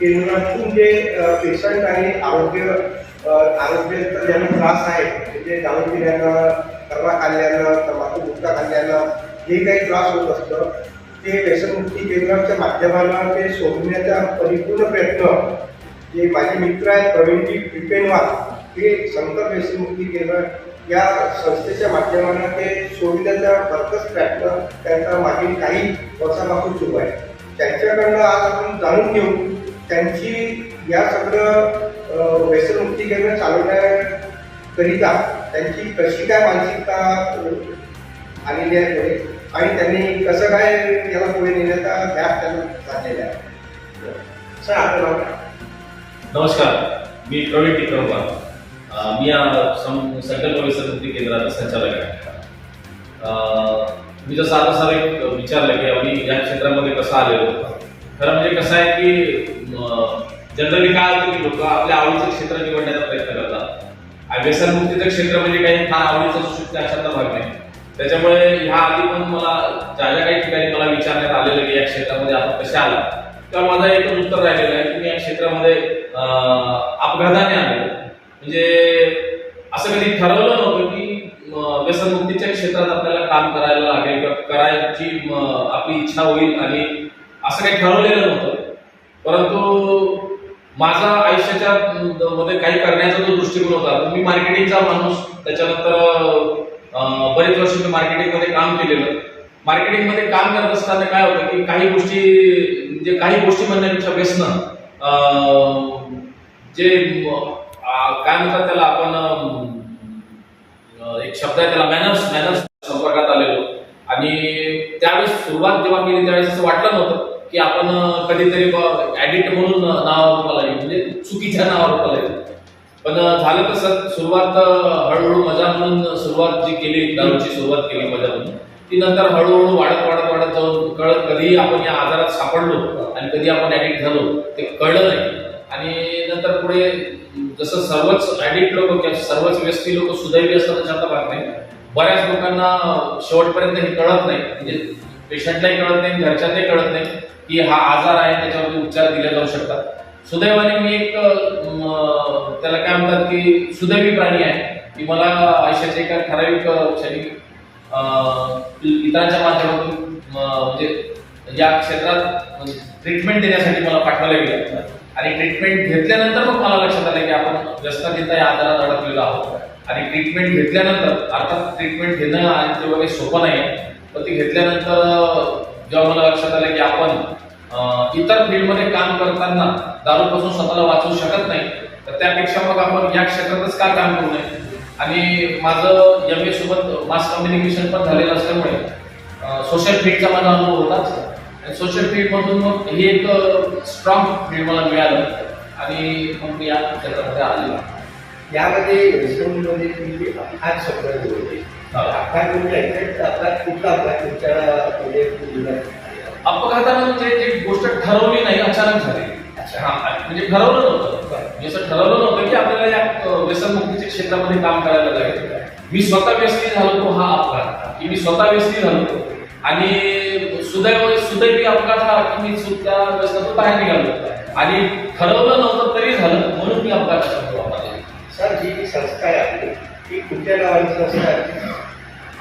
केंद्रातून जे पेशंट आणि आरोग्य आरोग्य ज्यांना त्रास आहे म्हणजे दारू पिल्यानं कर्मा खाल्ल्यानं तंबाखू गुटखा खाल्ल्यानं जे काही त्रास होत असतं ते व्यसनमुक्ती केंद्राच्या माध्यमानं ते सोडण्याचा परिपूर्ण प्रयत्न जे माझे मित्र आहेत प्रवीणजी पिपेनवाल हे संत व्यसनमुक्ती केंद्र या संस्थेच्या माध्यमानं ते सोडण्याचा भरकस प्रयत्न त्यांचा मागील काही वर्षापासून सुरू आहे. त्यांच्याकडनं आज आपण जाणून घेऊ त्यांची या सगळं अ, व्यसनमुक्ती चालवण्याकरिता त्यांची कशी काय मानसिकता आलेली आहे पुढे? आणि त्यांनी कसं काय याला पुढे नेण्याचा ध्यास त्यांना साधलेला आहे? सर आपलं नमस्कार मी प्रवीण टिकरवा मी या सं- संकल्प व्यसनमुक्ती केंद्राचा संचालक आहे. मी जसं आता सर एक विचारलं की आम्ही या क्षेत्रामध्ये कसं आलेलो? होतो खरं म्हणजे कसं आहे की जनरली काय होतं की लोक आपल्या आवडीचं क्षेत्र निवडण्याचा प्रयत्न करतात. आणि व्यसनमुक्तीचं क्षेत्र म्हणजे काही फार आवडीचं असू शकते अशातला भाग नाही. त्याच्यामुळे ह्या आधी पण मला ज्या ज्या काही ठिकाणी मला विचारण्यात आलेलं की या क्षेत्रामध्ये आपण कसे आला तेव्हा माझं एकच उत्तर राहिलेलं आहे की मी या क्षेत्रामध्ये अपघाताने आलेलो म्हणजे असं कधी ठरवलं नव्हतं की व्यसनमुक्तीच्या क्षेत्रात आपल्याला काम करायला लागेल किंवा करायची आपली इच्छा होईल आणि असं काही ठरवलेलं नव्हतं. परंतु माझा आयुष्याच्या मध्ये काही करण्याचा जो दृष्टिकोन होता. मी मार्केटिंगचा माणूस त्याच्यानंतर बरेच वर्ष मी मार्केटिंगमध्ये काम केलेलं. मार्केटिंगमध्ये काम करत असताना काय होतं की काही गोष्टी म्हणजे काही गोष्टी म्हणण्यापेक्षा व्यसनं जे काय म्हणतात त्याला आपण एक शब्द आहे त्याला मॅनर्स मॅनर्स संपर्कात आलेलो. आणि त्यावेळेस सुरुवात जेव्हा केली त्यावेळेस असं वाटलं नव्हतं. की आपण कधीतरी ऍडिक्ट म्हणून नाव रुपाला येईल म्हणजे चुकीच्या नावावर रुपाला येईल पण झालं तसं सुरुवात हळूहळू मजा म्हणून सुरुवात जी केली दारूची सुरुवात केली मजा म्हणून ती नंतर हळूहळू वाढत वाढत वाढत जाऊन कळत कधीही आपण या आजारात सापडलो आणि कधी आपण ऍडिक्ट झालो ते कळलं नाही. आणि नंतर पुढे जसं सर्वच ऍडिक्ट लोक किंवा सर्वच व्यक्ती लोक सुदैवी असतात त्याच्यात भाग नाही. बऱ्याच लोकांना शेवटपर्यंत हे कळत नाही. म्हणजे पेशंटलाही कळत नाही घरच्यांनाही कळत नाही. की हा आजार आहे त्याच्यावरती उपचार दिले जाऊ शकतात. सुदैवाने मी एक त्याला काय म्हणतात की सुदैवी प्राणी आहे. की मला आयुष्याच्या एका ठराविक क्षणी इतरांच्या माध्यमातून म्हणजे या क्षेत्रात म्हणजे ट्रीटमेंट देण्यासाठी मला पाठवायला गेलं. आणि ट्रीटमेंट घेतल्यानंतर मग मला लक्षात आलं की आपण व्यसनाधीनता या आजारात अडकलेलो आहोत. आणि ट्रीटमेंट घेतल्यानंतर अर्थात ट्रीटमेंट घेणं आणि ते काही सोपं नाही पण ती घेतल्यानंतर जेव्हा मला लक्षात आलं की आपण इतर फील्डमध्ये काम करताना दारूपासून स्वतःला वाचवू शकत नाही तर त्यापेक्षा मग आपण या क्षेत्रातच का काम करू नये? आणि माझं एम ए सोबत मास कम्युनिकेशन पण झालेलं असल्यामुळे सोशल फील्डचा माझा अनुभव होताच आणि सोशल फील्डमधून मग हे एक स्ट्रॉंग फील्ड मला मिळालं आणि मग मी या क्षेत्रामध्ये आलेलो. यामध्ये व्यसनमध्ये तुम्ही शब्द होते अपघात म्हणजे अपघात अपघात म्हणजे? अपघातानं म्हणजे जी गोष्ट ठरवली नाही अचानक झाली. हा, म्हणजे ठरवलं नव्हतं. मी असं ठरवलं नव्हतं की आपल्याला या व्यसनमुक्तीच्या क्षेत्रामध्ये काम करायला लागेल. मी स्वतः व्यसनी झालो तो हा अपघात. की मी स्वतः व्यसनी झालो आणि सुदैव सुदैवी अपघात हा की मी सु- त्या व्यसनातून बाहेर निघालो. आणि ठरवलं नव्हतं तरी झालं म्हणून मी वापरला. सर जी संस्था आहे आपली ती कुठल्या नावाची संस्था आहे?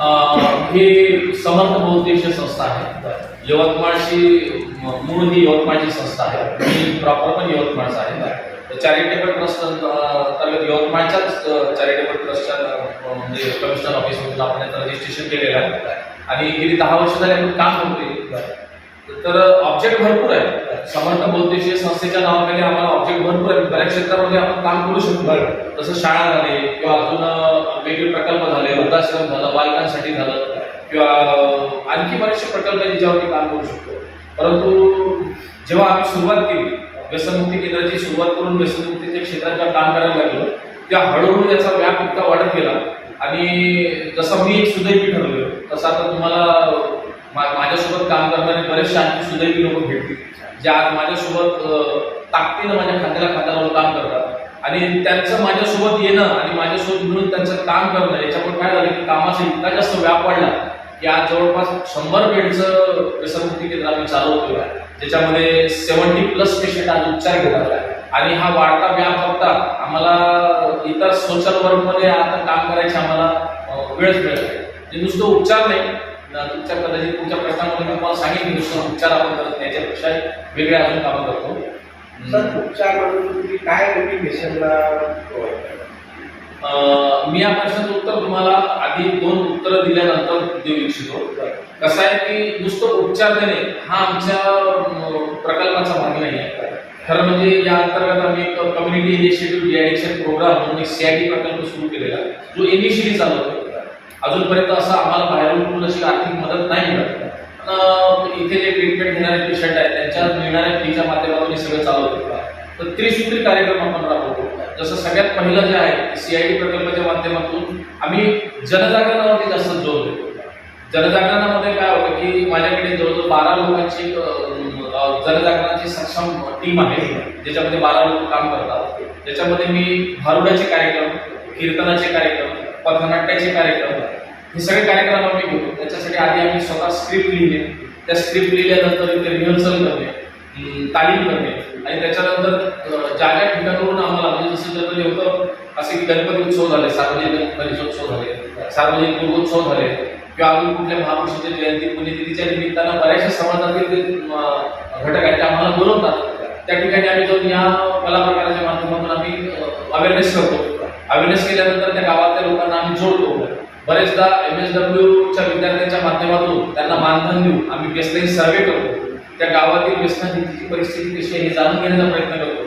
ही समर्थ बहुउद्देशीय संस्था आहे. यवतमाळची म- मूळ ही यवतमाळची संस्था आहे. मी प्रॉपर पण यवतमाळचा आहे. चॅरिटेबल ट्रस्ट अंतर्गत यवतमाळच्याच चॅरिटेबल ट्रस्टच्या म्हणजे कमिशनर ऑफिसमधून आपण याचं रजिस्ट्रेशन केलेलं आहे. आणि गेली दहा वर्ष झाले आपण काम करतोय तर ऑब्जेक्ट भरपूर आहे समर्थ बहुउद्देशीय संस्थेच्या नावाखाली आम्हाला ऑब्जेक्ट भरपूर आहे बऱ्याच क्षेत्रामध्ये आपण काम करू शकतो. जसं शाळा झाले किंवा अजून अं, वेगवेगळे प्रकल्प झाले. वृद्धाश्रम झालं बालकांसाठी झालं. किंवा आणखी बरेचसे प्रकल्प आहेत ज्याच्यावरती काम करू शकतो. परंतु जेव्हा आम्ही सुरुवात केली व्यसनमुक्ती केंद्राची सुरुवात करून व्यसनमुक्तीच्या क्षेत्रात जेव्हा काम करायला लागलो तेव्हा हळूहळू याचा व्याप इतका वाढत गेला. आणि जसं मी एक सुदैवी ठरवलं तसं आता तुम्हाला माझ्यासोबत काम करणारे बरेच शांती सुदैवी लोक भेटतील. जे आज माझ्यासोबत ताकदीनं माझ्या खात्याला खात्यावर काम करतात. आणि त्यांचं माझ्यासोबत येणं आणि माझ्यासोबत मिळून त्यांचं काम करणं याच्यामुळे काय झालं की कामाचा इतका जास्त व्याप वाढला की आज जवळपास शंभर बेडचं व्यसनमुक्ती केंद्र आम्ही चालवतोय ज्याच्यामध्ये सेवन्टी प्लस पेशंट आज उपचार घेतात आणि हा वाढता व्याप बघता आम्हाला इतर सोशल वर्कमध्ये आता काम करायची आम्हाला वेळच मिळत नाही. ते नुसतं उपचार नाही तुमच्या कदाचित तुमच्या प्रश्नामध्ये मी तुम्हाला सांगेन नुसतं उपचार आपण करत त्याच्यापेक्षा वेगळे अजून कामं करतो सर. उपचार म्हणून तुम्ही काय? अं, मी या प्रश्नाचं उत्तर तुम्हाला आधी दोन उत्तरं दिल्यानंतर देऊ इच्छितो कसं आहे की नुसतं उपचार देणे हा आमच्या प्रकल्पाचा भाग नाही आहे खरं म्हणजे या अंतर्गत आम्ही कम्युनिटी इनिशिएटिव्ह डिॲडिक्शन प्रोग्राम म्हणून एक सीआयटी प्रकल्प सुरू केलेला जो इनिशियली चालवतो अजूनपर्यंत असं आम्हाला बाहेरून कुठून अशी आर्थिक मदत नाही मिळत. पण इथे जे ट्रीटमेंट घेणारे पेशंट आहेत त्यांच्या मिळणाऱ्या फीच्या माध्यमातून हे सगळं होतो तर त्रिसूत्री कार्यक्रम आपण राबवतो. जसं सगळ्यात पहिलं जे आहे सीआयटी प्रकल्पाच्या माध्यमातून आम्ही जनजागरणावरती जास्त जोर देतो. जनजागरणामध्ये काय होतं की माझ्याकडे जवळजवळ बारा लोकांची जनजागरणाची सक्षम टीम आहे. ज्याच्यामध्ये बारा लोक काम करतात. ज्याच्यामध्ये मी भारुडाचे कार्यक्रम कीर्तनाचे कार्यक्रम पथनाट्याचे कार्यक्रम हे सगळे कार्यक्रम आम्ही घेतो. त्याच्यासाठी आधी आम्ही स्वतः स्क्रिप्ट लिहिले. त्या स्क्रिप्ट लिहिल्यानंतर ते रिहर्सल करणे तालीम करणे. आणि त्याच्यानंतर ज्या ज्या ठिकाणावरून आम्हाला म्हणजे जसं जनरली होतं असे की गणपती उत्सव झाले सार्वजनिक गणेशोत्सव झाले सार्वजनिक दुर्गोत्सव झाले किंवा अजून कुठल्या महापुरुषाच्या जयंती पुण्यतिथीच्या निमित्तानं बऱ्याचशा समाजातील घटक आहेत ते आम्हाला बोलवतात. त्या ठिकाणी आम्ही जाऊन या कला प्रकाराच्या माध्यमातून आम्ही अवेअरनेस करतो. अवेअरनेस केल्यानंतर त्या गावातल्या लोकांना आम्ही जोडतो. बरेचदा एम एस डब्ल्यूच्या विद्यार्थ्यांच्या माध्यमातून त्यांना मानधन देऊन आम्ही बेसलाईन सर्वे करतो. त्या गावातील व्यसनाची परिस्थिती कशी आहे हे जाणून घेण्याचा प्रयत्न करतो.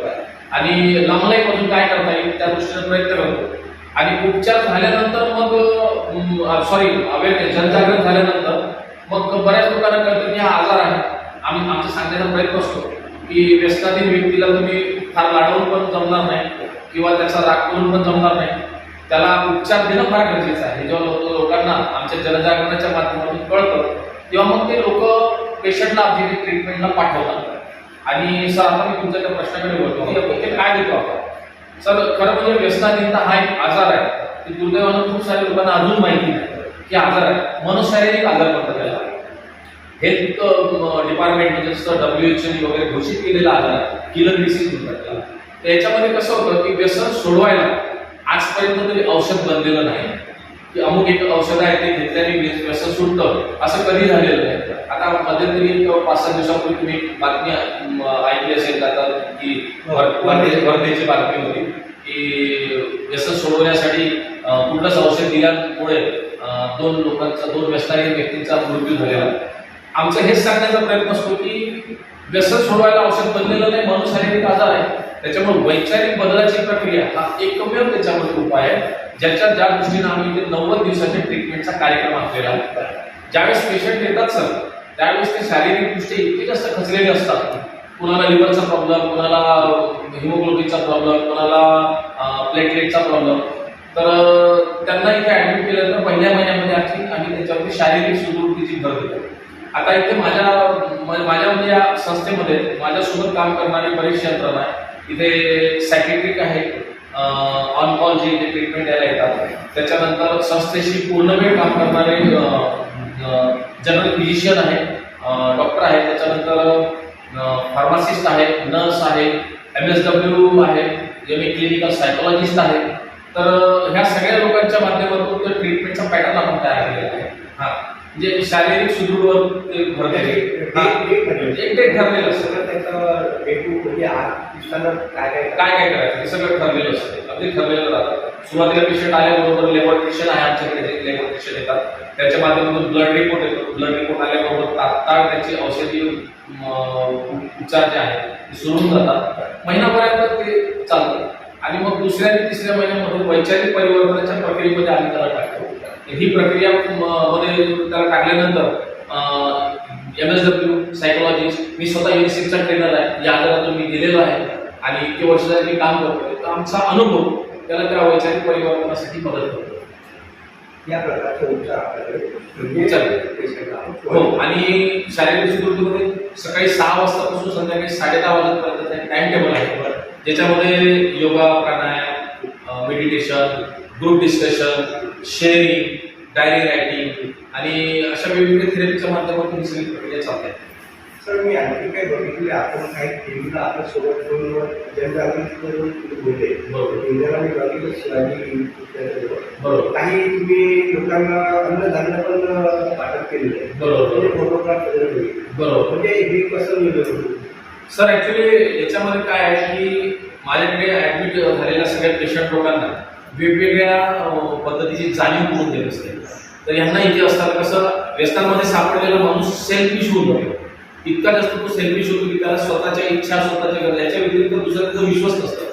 आणि लॉंग लाईफ काय करता येईल त्या दृष्टीने प्रयत्न करतो. आणि उपचार झाल्यानंतर मग सॉरी अवेअरनेस जनजागरण झाल्यानंतर मग बऱ्याच लोकांना कळतं की हा आजार आहे. आम्ही आमचा सांगण्याचा प्रयत्न असतो की व्यसनातील व्यक्तीला तुम्ही फार लाडवून पण जमणार नाही. किंवा त्याचा राग करून पण जमणार नाही. त्याला उपचार देणं फार गरजेचं आहे. जेव्हा लोकांना आमच्या जनजागरणाच्या माध्यमातून कळतं तेव्हा मग ते लोक पेशंटला आमच्या ट्रीटमेंटला पाठवतात. आणि सर आता मी तुमच्या त्या प्रश्नाकडे बोलतो की ते काय देतो आपण? सर खरं म्हणजे व्यसनाधीन हा एक आजार आहे. की दुर्दैवानं खूप साऱ्या लोकांना अजून माहिती नाही की आजार आहे. मनशारीरिक आजार म्हणतात त्याला. हेल्थ डिपार्टमेंट म्हणजे जसं डब्ल्यू एच वगैरे घोषित केलेला आजार आहे. किलर डिसीज म्हणतात त्याला. तर याच्यामध्ये कसं होतं की व्यसन सोडवायला आजपर्यंत तरी औषध बनलेलं नाही. की अमुक एक औषध आहे ते घेतल्याने व्यसन सुटतं. असं कधी झालेलं नाही. आता मध्यंतरी किंवा पाच सहा दिवसापूर्वी तुम्ही बातमी ऐकली असेल आता की वर्धेची बातमी होती की व्यसन सोडवण्यासाठी कुठलंच औषध दिल्यामुळे दोन लोकांचा दोन व्यसनारी व्यक्तींचा मृत्यू झालेला. आमचं हेच सांगण्याचा प्रयत्न असतो की व्यसन सोडवायला औषध बनलेलं नाही म्हणून शारीरिक आजार आहे. त्याच्यामुळे वैचारिक बदलाची प्रक्रिया हा एकमेव त्याच्यामध्ये उपाय आहे ज्याच्या ज्या दृष्टीनं आम्ही ते नव्वद दिवसाच्या ट्रीटमेंटचा कार्यक्रम आखलेला आहे. ज्यावेळेस पेशंट येतात सर त्यावेळेस ते शारीरिक दृष्टी इतके जास्त खचलेले असतात. कुणाला लिव्हरचा प्रॉब्लेम कुणाला हिमोग्लोबिनचा प्रॉब्लेम कुणाला प्लेटलेटचा प्रॉब्लेम तर त्यांना इथे ऍडमिट केलं तर पहिल्या महिन्यामध्ये आमची आम्ही त्याच्यावरती शारीरिक सुदृढीची भर देतो आता इथे माझ्या माझ्यामध्ये माझ्या म्हणजे या संस्थेमध्ये माझ्यासोबत काम करणारी बरीचशी यंत्रणा आहे इथे सायकेट्रिक आहे ऑन कॉल जे इथे ट्रीटमेंट द्यायला येतात. त्याच्यानंतर संस्थेशी पूर्ण वेळ काम करणारे जनरल फिजिशियन आहे डॉक्टर आहे. त्याच्यानंतर फार्मासिस्ट आहे नर्स आहे एम एस डब्ल्यू आहे एम ए क्लिनिकल सायकोलॉजिस्ट आहे. तर ह्या सगळ्या लोकांच्या माध्यमातून ट्रीटमेंटचा पॅटर्न आपण तयार केलेला आहे. हा. म्हणजे शारीरिक. हा. एक डेट ठरलेलं असतं त्याचं म्हणजे काय काय काय काय करायचं? हे सगळं ठरलेलं असतं. अगदी ठरलेलं राहतं. सुरुवातीला पेशंट आल्याबरोबर लेबोरेट्रिशियन आहे आमच्याकडे जे लेबोरेट्रिशियन येतात. त्याच्या माध्यमातून ब्लड रिपोर्ट येतो. ब्लड रिपोर्ट आल्याबरोबर तात्काळ त्याची औषधी उपचार जे आहेत ते सुरू जातात. महिनाभरात ते चालतं. आणि मग दुसऱ्या आणि तिसऱ्या महिन्यामध्ये वैचारिक परिवर्तनाच्या प्रक्रियेमध्ये आम्ही त्याला टाकतो. ही प्रक्रिया मध्ये त्याला टाकल्यानंतर एम एस डब्ल्यू सायकोलॉजिस्ट मी स्वतः युनिसेफचा ट्रेनर आहे. या आजारातून मी गेलेलो आहे. आणि इतके वर्ष मी काम करतोय. तर आमचा अनुभव त्याला त्या वैचारिक परिवर्तनासाठी मदत करतो. या प्रकारचे उपचार आपल्याकडे उपचार. पेशंटला हो. आणि शारीरिक सुदृढीमध्ये सकाळी सहा वाजतापासून संध्याकाळी साडे दहा वाजेपर्यंत टाइम टेबल आहे. ज्याच्यामध्ये yoga pranayama meditation group discussion sharing diary writing आणि अशा वेगवेगळ्या थेरपीच्या माध्यमातून ही सगळी प्रक्रिया चालते सर मी आणखी काय बघितले आपण काही टीव्हीला आपण सोबत करून जनजागृती करून तुम्ही बोलले बरोबर. टीव्हीला मी बघितलं शिवाजी. बरोबर काही तुम्ही लोकांना अन्नधान्य पण वाटप केलेलं आहे बरोबर. म्हणजे फोटोग्राफ. बरोबर म्हणजे हे कसं होतं सर ऍक्च्युली याच्यामध्ये काय आहे की माझ्याकडे ऍडमिट झालेल्या सगळ्या पेशंट लोकांना वेगवेगळ्या पद्धतीची जाणीव करून देत असते. तर यांना इथे असताना कसं व्यसनांमध्ये सापडलेला माणूस सेल्फिश होऊन जातो. इतका जास्त तो सेल्फिश होतो की त्याला स्वतःच्या इच्छा स्वतःच्या गरजा याच्या व्यतिरिक्त दुसऱ्याचा विश्वास नसतो.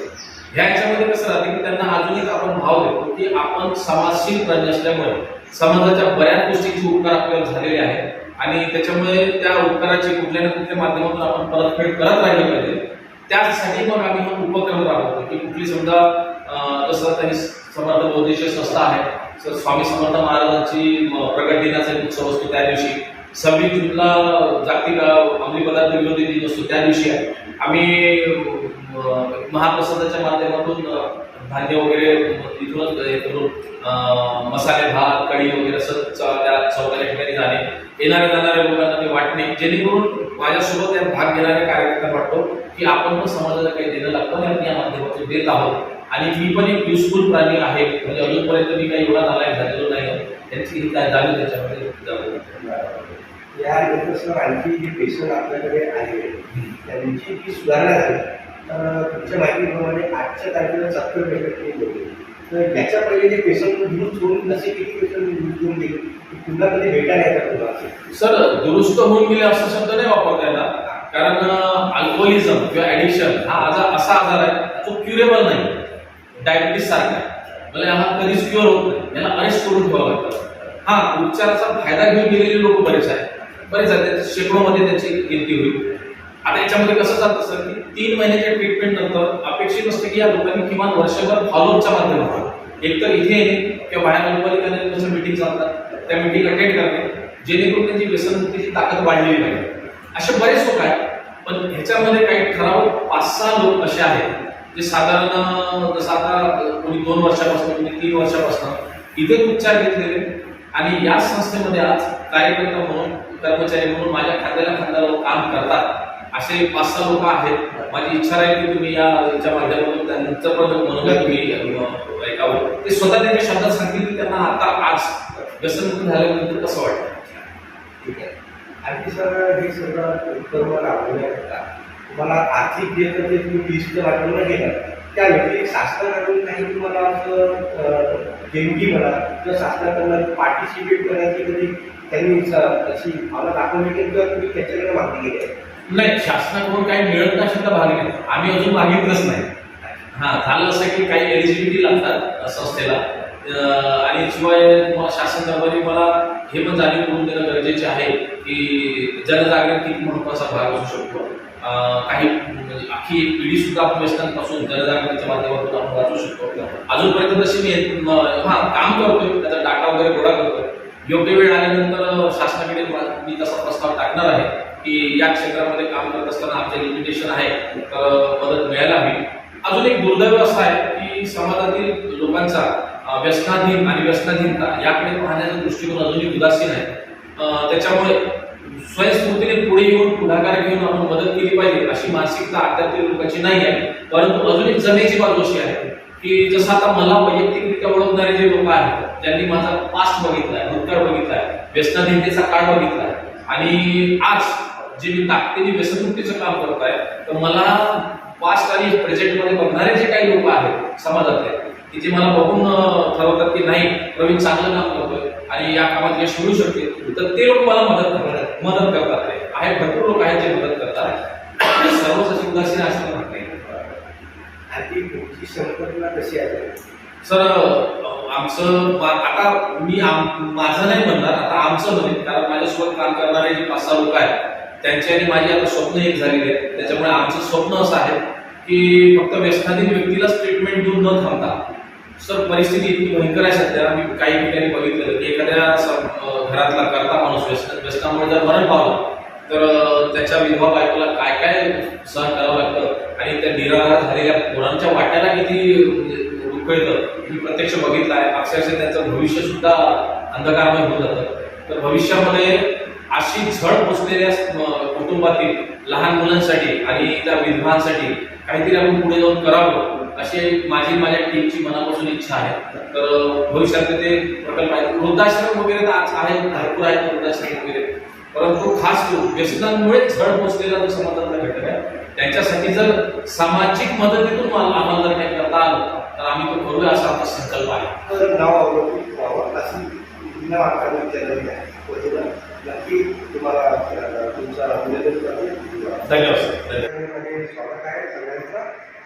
ह्या याच्यामध्ये कसं राहते की त्यांना अजून एक आपण भाव देतो की आपण समाजशील प्राणी असल्यामुळे समाजाच्या बऱ्याच गोष्टींचे उपकार आपल्याला झालेले आहेत आणि त्याच्यामुळे त्या उपकाराची कुठल्या ना कुठल्या माध्यमातून आपण परतफेड करत राहिली पाहिजे. त्यासाठी मग आम्ही हा उपक्रम राबवतो की कुठली समजा अं, तरी समर्थ बौद्धिक संस्था आहे. सर स्वामी समर्थ महाराजांची प्रगट दिनाचा उत्सव असतो त्या दिवशी. सव्वीस जूनला जागतिक अंमली पदार्थ विरोधी दिन असतो त्या दिवशी आहे. आम्ही महाप्रसादाच्या माध्यमातून धान्य वगैरे तिथूनच हे करून मसाले भात कढी वगैरे असं त्या चौकाच्या ठिकाणी जाणे येणाऱ्या जाणाऱ्या लोकांना ते वाटणे जेणेकरून माझ्यासोबत या भाग घेणाऱ्या कार्यकर्त्यांना वाटतो की आपण पण समाजाला काही देणं लागतं आणि या माध्यमातून देत आहोत. आणि मी पण एक युजफुल प्राणी आहे. म्हणजे अजूनपर्यंत मी काही एवढा नालायक झालेलो नाही त्यांची ही काय जाणीव त्याच्यामध्ये. या सर आणखी जे पेशंट आपल्याकडे आले त्यांची जी सुधारणा झाली तर तुमच्या माहितीप्रमाणे आजच्या तारखेला सत्तर पेशंट केली होते तर याच्या पहिले जे पेशंट घेऊन सोडून असे किती पेशंट घेऊन गेले? की पुन्हा कधी भेटायला येतात तुम्हाला? सर दुरुस्त होऊन गेले असा शब्द नाही वापरता येणार. कारण अल्कोहोलिझम किंवा ऍडिक्शन हा आजार असा आजार आहे तो क्युरेबल नाही. डायबिटीस सारखा आहे. म्हणजे हा कधीच क्युअर होत नाही. याला अरेस्ट करून ठेवावं लागतं. हा उपचाराचा फायदा घेऊन गेलेले लोक बरेच आहेत. बरेच आहेत. त्याच्या शेकडोमध्ये त्याची गिनती होईल. आता याच्यामध्ये कसं जात सर की तीन महिन्याच्या ट्रीटमेंट नंतर अपेक्षित असतं की या लोकांनी किमान वर्षभर फॉलोअपच्या माध्यमातून एकतर इथे येणे किंवा बाहेर महानगरपालिकेने मीटिंग चालतात त्या मिटिंग अटेंड करणे जेणेकरून त्यांची व्यसनमुक्तीची ताकद वाढलेली पाहिजे. असे बरेच लोक आहेत. पण ह्याच्यामध्ये काही ठराव पाच सहा लोक असे आहेत. जे साधारण जसं आता कोणी दोन वर्षापासून कोणी तीन वर्षापासून इथे उपचार घेतलेले आणि या संस्थेमध्ये आज कार्यकर्ता म्हणून कर्मचारी म्हणून माझ्या खांद्याला खांद्याला काम करतात. असे पाच सहा लोक आहेत. माझी इच्छा राहील की तुम्ही या याच्या माध्यमातून त्यांचं पण मनोगत तुम्ही ऐकावं. ते स्वतः त्यांच्या शब्दात सांगितले त्यांना आता आज व्यसनमुक्त झाल्यानंतर कसं वाटतं? ठीक आहे. आणखी सर हे सगळं उपक्रम राबवण्याकरता मला आर्थिक जे तर ते तुम्ही लिस्ट वाटवलं गेलं त्या व्यतिरिक्त शासनाकडून काही तुम्हाला असं देणगी म्हणा किंवा शासनाकडून पार्टिसिपेट करण्याची कधी त्यांनी तशी अशी भावना दाखवली की किंवा तुम्ही त्याच्याकडे मागणी केली आहे? नाही शासनाकडून काही मिळत नाही तर भाग नाही. आम्ही अजून मागितलंच नाही. हां झालं असं की काही एलिजिबिलिटी लागतात संस्थेला आणि शिवाय मला शासन दरबारी मला हे पण जाणीव करून देणं गरजेचे आहे की जनजागृती महत्त्वाचा भाग असू शकतो. काही म्हणजे अख्खी एक पिढी सुद्धा आपण व्यसनांपासून जनजागृतीच्या माध्यमातून आपण वाचू शकतो. अजूनपर्यंत तशी मी हां हा काम करतोय. त्याचा डाटा वगैरे गोळा करतोय. योग्य वेळ आल्यानंतर शासनाकडे मी तसा प्रस्ताव टाकणार आहे की या क्षेत्रामध्ये काम करत असताना आमचे लिमिटेशन आहे तर मदत मिळायला हवी. अजून एक दुर्दैव असं आहे की समाजातील लोकांचा व्यसनाधीन आणि व्यसनाधीनता याकडे पाहण्याचा दृष्टिकोन अजूनही उदासीन आहे. त्याच्यामुळे स्वयंस्फूर्तीने पुढे येऊन पुढाकार घेऊन आपण मदत केली पाहिजे अशी मानसिकता आत्तातील लोकांची नाही आहे. परंतु अजून एक जमेची बाजू अशी आहे की जसं आता मला वैयक्तिकरित्या ओळखणारे जे लोक आहेत ज्यांनी माझा पास्ट बघितलाय भूतकाळ आहे व्यसनाधीनतेचा काळ बघितला आहे. आणि आज जे मी ताकदीने व्यसनमुक्तीचं काम करत आहे तर मला पास्ट आणि प्रेझेंटमध्ये बघणारे जे काही लोक आहेत समाजातले की जे मला बघून ठरवतात की नाही प्रवीण चांगलं काम करतोय आणि या कामात यश मिळू शकते तर ते लोक मला मदत करतात मदत करतात ते. आहेत भरपूर लोक आहेत जे मदत करतात. सर्वच अशी उदासीन असं म्हणत. नाही संकल्पना कशी आहे? सर आमचं आता मी आम- माझं नाही म्हणणार आता आमचं म्हणेन कारण माझ्यासोबत काम करणारे जे पाच सहा लोक आहेत त्यांची आणि माझी आता स्वप्न एक झालेली आहेत. त्याच्यामुळे आमचं स्वप्न असं आहे की फक्त व्यसनाधीन व्यक्तीलाच ट्रीटमेंट देऊन न थांबता सर परिस्थिती इतकी भयंकर आहे सध्या. मी काही ठिकाणी बघितलं की एखाद्या स- घरातला करता माणूस व्यसन व्यसनामुळे जर मरण पावलं तर त्याच्या विधवा बायकोला काय काय सहन करावं लागतं? आणि त्या निराधार झालेल्या मुलांच्या वाट्याला किती म्हणजे मी प्रत्यक्ष बघितलं आहे. अक्षरशः त्यांचं भविष्य सुद्धा अंधकारमय होत जातं. तर भविष्यामध्ये अशी झड पोचलेल्या कुटुंबातील लहान मुलांसाठी आणि त्या विधवांसाठी काहीतरी आपण पुढे जाऊन करावं अशी माझी माझ्या टीमची मनापासून इच्छा आहे. तर भविष्यात ते प्रकल्प आहेत. वृद्धाश्रम वगैरे तर आज आहे भरपूर आहेत वृद्धाश्रम वगैरे. परंतु खास करून व्यसनांमुळे झड पोचलेला जो समाजातला घटक आहे त्यांच्यासाठी जर सामाजिक मदतीतून मला- आम्हाला जर काही करता आलं तर आम्ही तो करूया असा आमचा संकल्प आहे. नक्की तुम्हाला तुमचा अभिनंदन करतो. धन्यवाद स्वागत आहे सगळ्यांचं.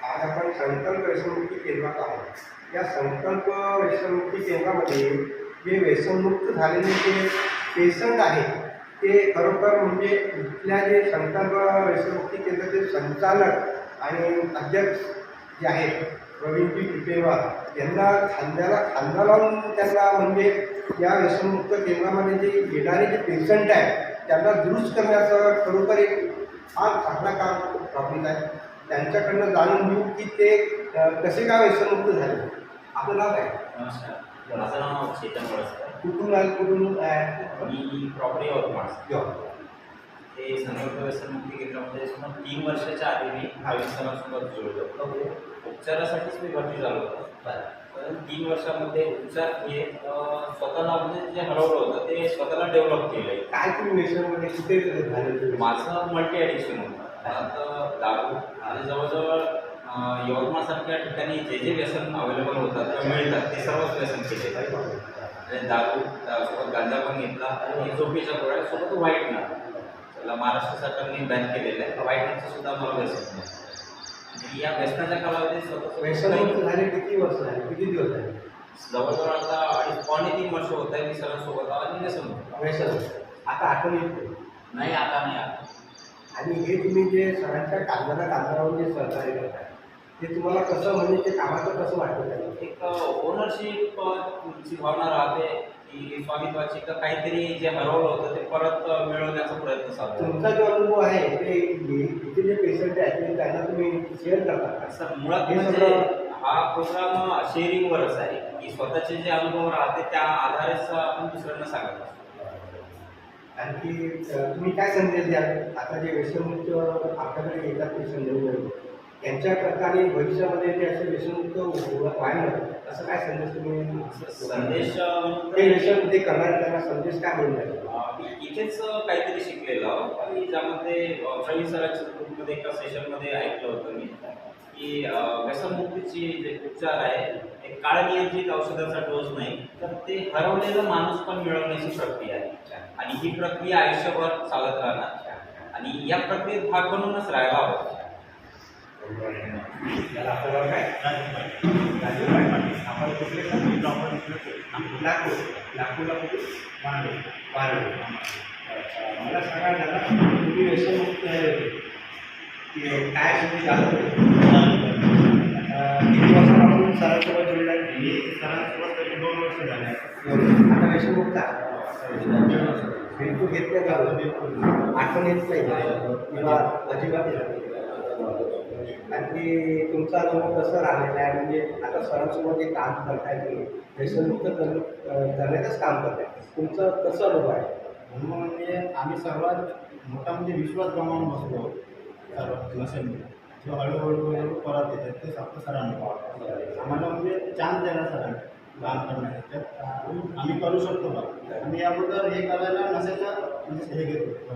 आज आपण संकल्प व्यसनमुक्ती केंद्रात आहोत. या संकल्प व्यसनमुक्ती केंद्रामध्ये जे व्यसनमुक्त झालेले जे पेशंट आहेत ते खरोखर म्हणजे इथल्या जे संकल्प व्यसनमुक्ती केंद्राचे संचालक आणि अध्यक्ष जे आहेत प्रवीणजी टिपेवार यांना खांद्याला खांदा लावून त्यांना म्हणजे या व्यसनमुक्त केंद्रामध्ये जे येणारे जे पेशंट आहेत त्यांना दुरुस्त करण्याचं खरोखर एक फार चांगला काम प्रॉब्लेम आहे. त्यांच्याकडनं जाणून घेऊ की ते कसे काय व्यसनमुक्त झाले? आपलं नाव काय? नमस्कार. माझं नाव चेतन कुठून आहे कुठून आहे. प्रॉपर्टी वर्कमास ते संयुक्त व्यसनमुक्ती केंद्रामध्ये सुद्धा तीन वर्षाच्या आधी मी भाविक सणासोबत जोडलो ओके. उपचारासाठीच मी भरती झालो होतो. पण तीन वर्षामध्ये उपचार हे स्वतःला म्हणजे जे हरवलं होतं ते स्वतःला डेव्हलप केलं काय तुम्ही व्यसनमध्ये कुठे झाले? माझं मल्टी ॲडिक्शन होतं. आता दारू. आणि जवळजवळ यवतमाळसारख्या ठिकाणी जे जे व्यसन अवेलेबल होतात किंवा मिळतात. ते सर्वच व्यसन केले. आणि दारू त्यासोबत गांजा पण घेतला. आणि झोपेच्या गोळ्या सोबत व्हाईट ना. त्याला महाराष्ट्र सरकारने बॅन केलेलं आहे. व्हाईटनचं सुद्धा मला व्यसन या व्यसनाच्या कालावधीत व्यसनमुक्त झाले किती वर्ष झाले? किती दिवस झाले? जवळजवळ आता अडीच पावणे तीन वर्ष होत आहे मी सरांसोबत आणि व्यसन. व्यसन आता आठवण येते नाही. आता नाही आता आणि हे तुम्ही जे सरांच्या कांद्याला कांद्यावर जे सहकार्य करताय ते तुम्हाला कसं म्हणजे ते कामाचं कसं वाटतं त्याला? एक ओनरशिप ची भावना राहते. की स्वामित्वाची का काहीतरी जे हरवलं होतं ते परत मिळवण्याचा प्रयत्न चालू तुमचा जो अनुभव आहे ते इथे जे पेशंट आहेत त्यांना तुम्ही शेअर करता? सर मुळात हे म्हणजे हा प्रोग्राम शेअरिंगवरच आहे. की स्वतःचे जे अनुभव राहते त्या आधारेच आपण दुसऱ्यांना सांगत असतो. आणखी तुम्ही काय संदेश द्याल? आता जे व्यसनमुक्त आपल्याकडे येतात पेशंट त्यांच्याकरता आणि भविष्यामध्ये जे असे व्यसनमुक्त व्हायला असं काय संदेश तुम्ही संदेश ते व्यसन ते करणारे त्यांना संदेश काय अ, मी इथेच काहीतरी शिकलेलो आणि ज्यामध्ये प्रवीण सरांच्या ग्रुपमध्ये एका सेशनमध्ये ऐकलं होतं मी की व्यसनमुक्तीची जे उपचार आहे एक काळनियंत्रित औषधाचा डोस नाही तर ते हरवलेला माणूस पण मिळवण्याची प्रक्रिया आहे. आणि ही प्रक्रिया आयुष्यभर चालत राहणार. आणि या प्रक्रियेत भाग बनूनच राहायला हवं त्याला आपल्याला काय राजू पाटील. आपण कुठले नागपूर नागपूरला कुठे मला सांगा दादा तुम्ही व्यसनमुक्त काय झालं किती वर्षापासून सरांसोबत जोडला मी सरांसोबत तरी दोन वर्ष झाले आता व्यसनमुक्त बिलकुल घेत नाही का आठवण येत नाही किंवा अजिबात आणखी तुमचा अनुभव कसं राहिलेला आहे? म्हणजे आता सरांसोबत जे काम करताय तुम्ही व्यसनमुक्त कर- करण्याचंच काम करताय. तुमचं कसं अनुभव आहे? म्हणून म्हणजे आम्ही सर्वात मोठा म्हणजे विश्वास गमावून बसलो सर्व नसेल. जो हळूहळू परत येतात ते फक्त सरांना आम्हाला म्हणजे चान्स द्यायला सरांनी काम करण्यासाठी त्यात आम्ही करू शकतो का? आम्ही अगोदर हे करायला नसेल म्हणजे हे घेतो.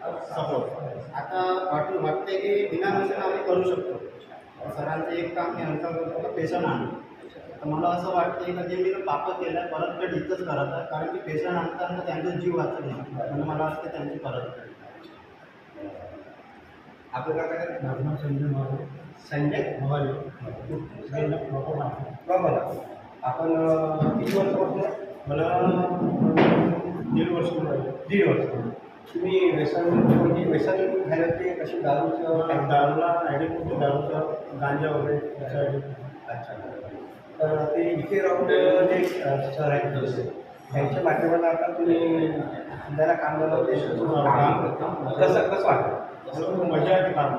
सपोर्ट आता वाटू वाटते की बिना नसेल आम्ही करू शकतो. सरांचं एक काम नंतर करतो का पेशंट आणणं तर मला असं वाटते का जे मी पापं केलं परत कट इथंच करत आहे कारण की पेशंट आणताना त्यांचा जीव वाचत नाही. म्हणून मला वाटतं त्यांची परत आपलं काय? करायचं? नाव संजय? महाराज संजय. मोबाईल. बघा आपण किती वर्षापासून आहे? मला दीड वर्ष दीड वर्ष. तुम्ही व्यसन म्हणजे व्यसन झालं ते कशी दारूचं? दारूला ॲडिक्ट होते दारूचा गांजा वगैरे त्यासाठी अच्छा. तर ते इथे राहून जे सर आहेत दुसरे, त्यांच्या माध्यमाला आता तुम्ही त्याला काम करता ते काम करता कसं कसं वाटतं? खूप मजा येते काम.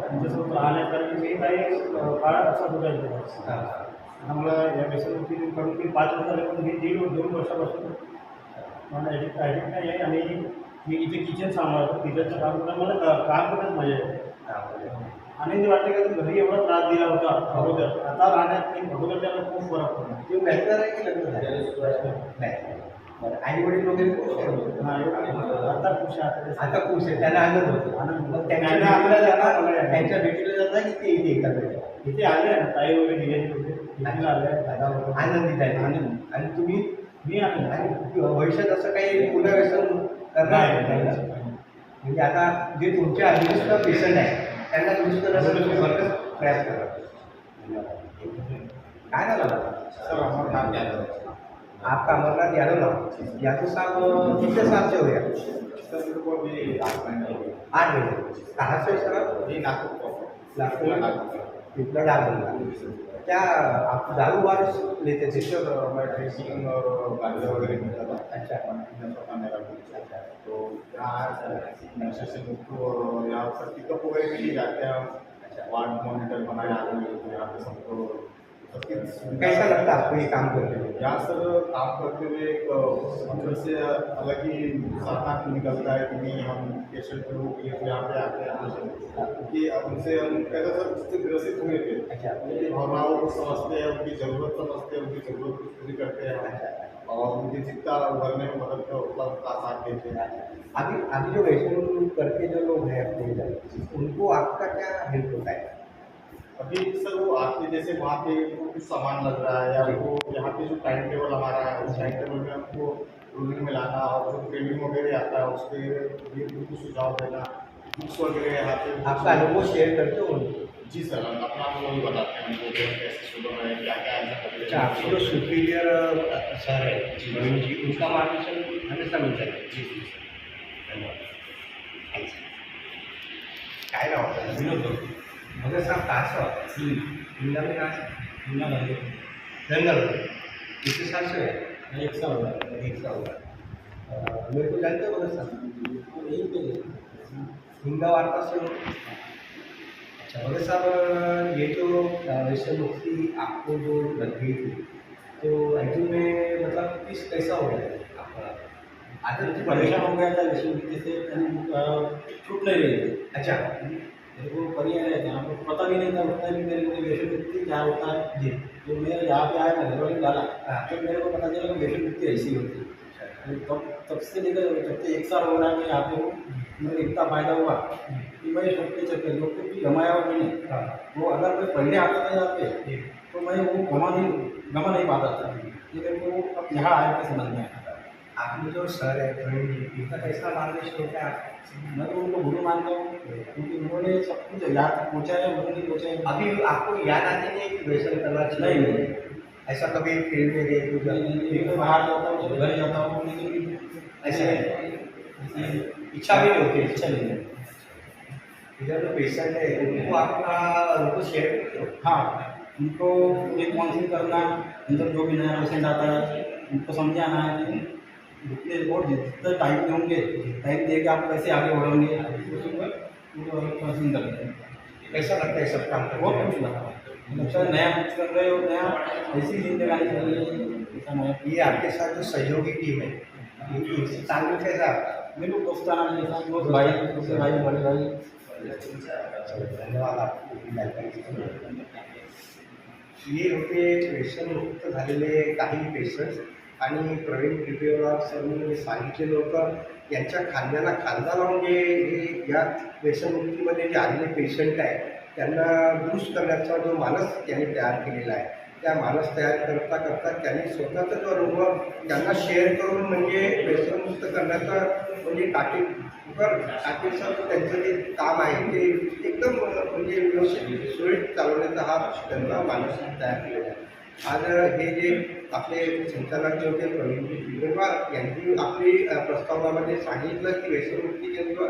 त्यांच्यासोबत कारण की मी काही अं, काळात असा आता मला या व्यसनमुक्ती करून मी पाच वर्ष झाले पण मी दीड दोन वर्षापासून. मला ॲडिक्ट ॲडिक्ट नाही आहे आणि मी इथे किचन सांभाळतो. किचनचं काम करणं मला काम करण्यात मजा येते. आनंदी वाटते का घरी एवढा त्रास दिला होता अगोदर. आता राहण्यात मी अगोदर त्याला खूप फरक पडला. तुम्ही बॅचलर आहे की लग्न झालं? नाही बरं आई वडील वगैरे एवढं- आता खुश आहे आता ते- खुश आहे त्यांना आनंद होतो. आनंद. त्यांना मला आहे. त्यांच्या भेटीला जाता की ते इथे येतात? इथे आले ना ताई वगैरे निघाली होते इथे आले आनंदित आहे आनंद. आणि तुम्ही? मी आनंद. आणि भविष्यात असं काही पुन्हा व्यसन करणार. ना? म्हणजे आता जे तुमचे अदृष्ट पेशंट आहे त्यांना तुम्ही भरपूर प्रयास करा. काय दादा? सर क्या है आपका अमरनाथ यादव नाम यादव साहब कितने साल से हो गया आठ महीने कहाँ से सर? ये नागपुर? नागपुर इतना डाल दूंगा क्या आप दारू बार लेते थे सर मैं ड्रिंकिंग और गांजा वगैरह पीता था अच्छा मेरा अच्छा तो यहाँ नशे से मुक्त और यहाँ पर पिकअप वगैरह जाते. हैं वार्ड मॉनिटर बनाया आदमी तो यहाँ पे सबको कैसा लगता है आपको ये काम करने में यहाँ सर काम करते हुए एक अंदर से अलग ही साधना निकलता है कि नहीं हम पेशेंट के तो यहाँ पे आते हैं क्योंकि अब उनसे हम कहते सर उससे ग्रसित हुए थे। अच्छा। उनकी भावनाओं को समझते हैं उनकी ज़रूरत समझते हैं उनकी ज़रूरत पूरी करते हैं। और उनकी जितना उभरने में मदद कर उतना साथ देते हैं। अभी अभी जो वैष्णव करके जो लोग हैं अपने उनको आपका क्या हेल्प होता है? अभी सर वो आपके जैसे वहाँ पे कुछ सामान लग रहा है या वो यहाँ पे जो टाइम टेबल हमारा है उस टाइम टेबल में हमको रूलिंग में लाना और जो ट्रेनिंग वगैरह आता है उसके लिए उनको सुझाव देना बुक्स वगैरह यहाँ पे आपका अनुभव शेयर करते हो जी सर हम अपना अनुभव ही बताते हैं उनको कैसे शुरू में क्या क्या ऐसा आपके जो सुपीरियर सर है जी उनका मार्गदर्शन हमेशा मिलता है। जी जी काय नाव विनोद भगत साहब कहाँ से हो जिंदा में कहाँ से जंगल में कितने साल से है एक साल हुआ। एक साल हुआ मेरे को जानते हो भगत साहब यहीं पे हिंगा वार्ता से अच्छा भगत साहब ये जो वैसे मुक्ति आपको जो लग गई थी तो एक्चुअली में मतलब किस कैसा हो गया आपका. आदत परेशान हो गया था विश्वविद्यालय से छूट नहीं रही थी. अच्छा. मेरे को परिया रहे थे हमको पता भी नहीं था उतना भी मेरे को वैष्णव मुक्ति क्या होता है। जी। तो मेरे यहाँ पे आया मैं घर वाले डाला। हाँ। तो मेरे को पता चला कि वैष्णव मुक्ति ऐसी होती है। तो तब तब से लेकर जब से एक साल हो रहा है मैं यहाँ पे हूँ मेरे इतना फ़ायदा हुआ कि मैं सबके चलते लोग को भी गमाया हुआ मैंने हाँ। वो अगर मैं पहले आता था यहाँ पे तो मैं वो गमा नहीं गमा नहीं पाता था। ये मेरे को अब यहाँ आया के समझ में आया। आपने जो सर है जी इनका कैसा मार्गदर्शन होता है? मैं तो उनको गुरु मानता हूँ। क्योंकि उन्होंने सब कुछ याद पहुँचाया उन्होंने पहुँचाया अभी आपको याद आती नहीं कि व्यसन करना चाहिए नहीं, नहीं। ऐसा कभी फ़ील्ड में गए कुछ मैं बाहर जाता हूँ घर जाता हूँ लेकिन ऐसे इच्छा भी नहीं होती। इच्छा नहीं है। इधर जो पेशेंट है उनको आपका उनको शेयर करते हो हाँ उनको एक काउंसिलिंग करना अंदर जो भी नया पेशेंट आता है उनको समझाना है। जितने रिपोर्ट जितने टाइम में होंगे टाइम दे के आप कैसे आगे बढ़ोगे हैं कैसा लगता है सब काम बहुत कुछ लगा अच्छा नया कुछ कर रहे हो? नया? ऐसी जिंदगानी चल रही है? ये आपके साथ जो सहयोगी टीम है ये- तालमेल कैसा है? मेरे दोस्ताना जैसा दोस्त भाई दूसरे भाई बड़े भाई। धन्यवाद आपको ही. हे होते व्यसनमुक्त झालेले काही पेशंट्स आणि प्रवीण कृपेवार सरनी सांगितलेलं होतं यांच्या खांद्याला खांदा लावून जे हे या व्यसनमुक्तीमध्ये जे आलेले पेशंट आहे त्यांना दुरुस्त करण्याचा जो मानस त्यांनी तयार केलेला आहे त्या मानस तयार करता करता त्यांनी स्वतःचा जो अनुभव त्यांना शेअर करून म्हणजे व्यसनमुक्त करण्याचा म्हणजे काटे काटेचं त्यांचं जे काम आहे ते एकदम म्हणजे व्यवस्थित सुरळीत चालवण्याचा हा त्यांना मानस तयार केलेला आहे. आज हे जे आपले संचालक जे होते प्रवीणजी यांनी आपली प्रस्तावनामध्ये सांगितलं की व्यसनमुक्ती केंद्र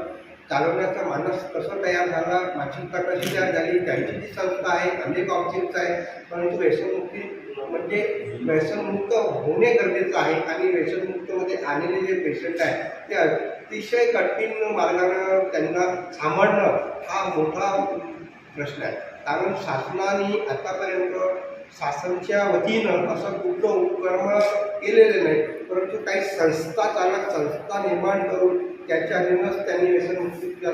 चालवण्याचा मानस कसं तयार झाला मानसिकता कशी तयार झाली त्यांची जी संस्था आहे अनेक ऑप्शन्स आहे परंतु व्यसनमुक्ती म्हणजे व्यसनमुक्त होणे गरजेचं आहे आणि व्यसनमुक्तमध्ये आलेले जे पेशंट आहे ते अतिशय कठीण मार्गानं त्यांना सांभाळणं हा मोठा प्रश्न आहे. कारण शासनाने आतापर्यंत शासनच्या वतीनं असं कुठलं उपक्रम केलेले नाही परंतु काही संस्था चालक संस्था निर्माण करून त्याच्या अधीनच त्यांनी व्यसनमुक्तीचा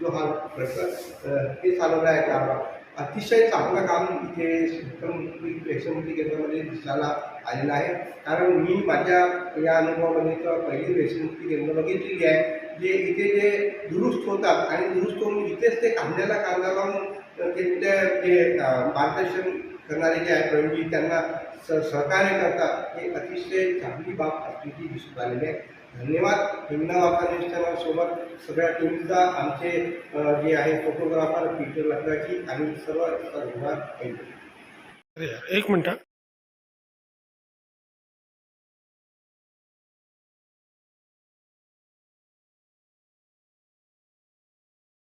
जो हा प्रकार हे चालवला आहे कारभार अतिशय चांगलं काम इथे व्यसनमुक्ती व्यसनमुक्ती केंद्रामध्ये दिसायला आलेलं आहे. कारण मी माझ्या या अनुभवामध्ये तर पहिली व्यसनमुक्ती केंद्र बघितलेली आहे जे इथे जे दुरुस्त होतात आणि दुरुस्त होऊन इथेच ते कांद्याला कांदा लावून ते ते जे मार्गदर्शन करणारे जे आहेत प्रवीणजी त्यांना स सहकार्य करतात हे अतिशय चांगली बाब असल्याची दिसून आलेली आहे. धन्यवाद. हिंगणा वापा सोबत सगळ्या टीमचा आमचे जे आहे फोटोग्राफर पीटर लकडाची आणि सर्व सर्वात एक मिनटं.